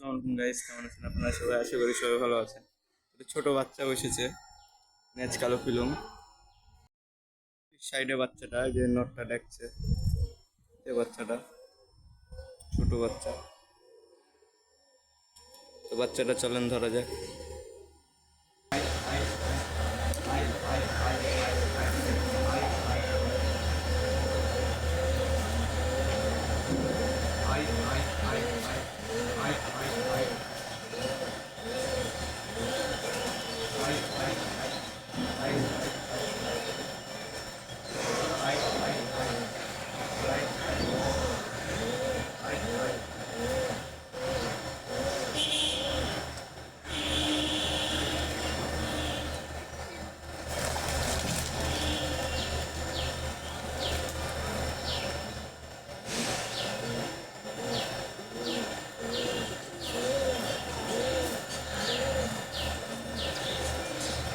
আসসালামু আলাইকুম গাইস কেমন আছেন আপনারা সবাই? আশা করি সবাই ভালো আছেন। ছোট বাচ্চা বসেছে, ম্যাচ কালো ফিলুম। সাইডে বাচ্চাটা যে নটটা ডাকছে যে বাচ্চাটা, ছোট বাচ্চা। তো বাচ্চাটা চলেন ধরা যাক।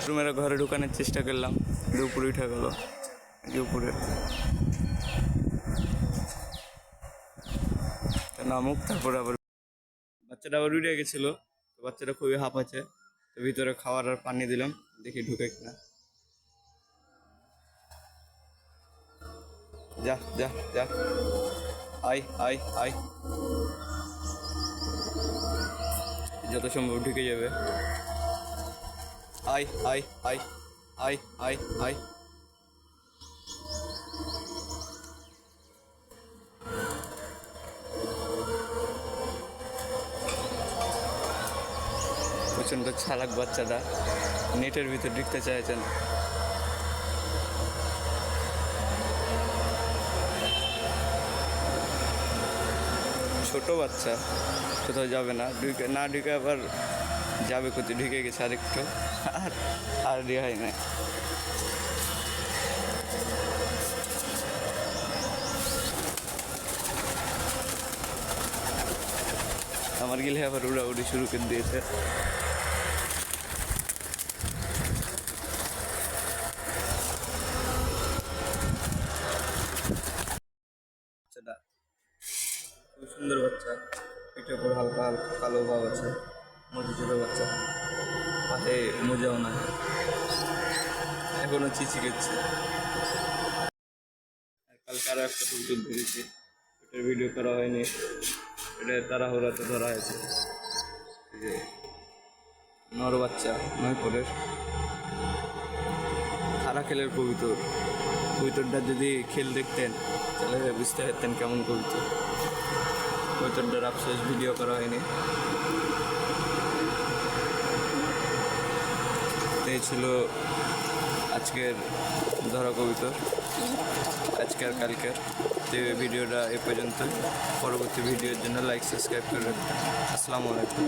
রুমের ঘরে ঢুকানোর চেষ্টা করলাম। উপরে উঠে গেল। তা নামুক, তারপরে আবার বাচ্চাটা আবার উঠে গেছিল। তো বাচ্চাটা খুবই হাঁপ আছে। তো ভিতরে খাওয়ার আর পানি দিলাম। দেখি ঢুকে কিনা। যা যা যা। আই আই আই যত সম্ভব ঢুকে যাবে। আই আই আই আই আই আই প্রচণ্ড ছালাক বাচ্চাটা নেটের ভিতর ঢুকতে চাইছেন ছোট বাচ্চা, কোথাও যাবে না। ঢুকে না ঢুকে আবার যাবে কোথায়? ঢুকে গেছে আরেকটু। আর আর রেহাই নাই। আমার গেলে আবার উড়াউড়ি শুরু করে দিয়েছে। খুব সুন্দর বাচ্চা। পিঠের উপর হালকা হালকা কালো ভাব আছে। মজু ছোট বাচ্চা পাতে মজাও না। এখনও চিচি গেছে আর কালকে আরও একটা কবুতর ধরেছি। এটার ভিডিও করা হয়নি। এটা তাড়াহুড়াতে ধরা হয়েছে। নর বাচ্চা, নয় পরের। খারা খেলের কবিতর। কবিতরটা যদি খেল দেখতেন, তাহলে বুঝতে পারতেন কেমন কবিতর। কবিতরটার আফসোস ভিডিও করা হয়নি। এই ছিল আজকের ধরা কবিতর আজকের, কালকের। তো ভিডিওটা এ পর্যন্ত পরবর্তী ভিডিওর জন্য লাইক সাবস্ক্রাইব করে রাখবেন। আসসালামু আলাইকুম।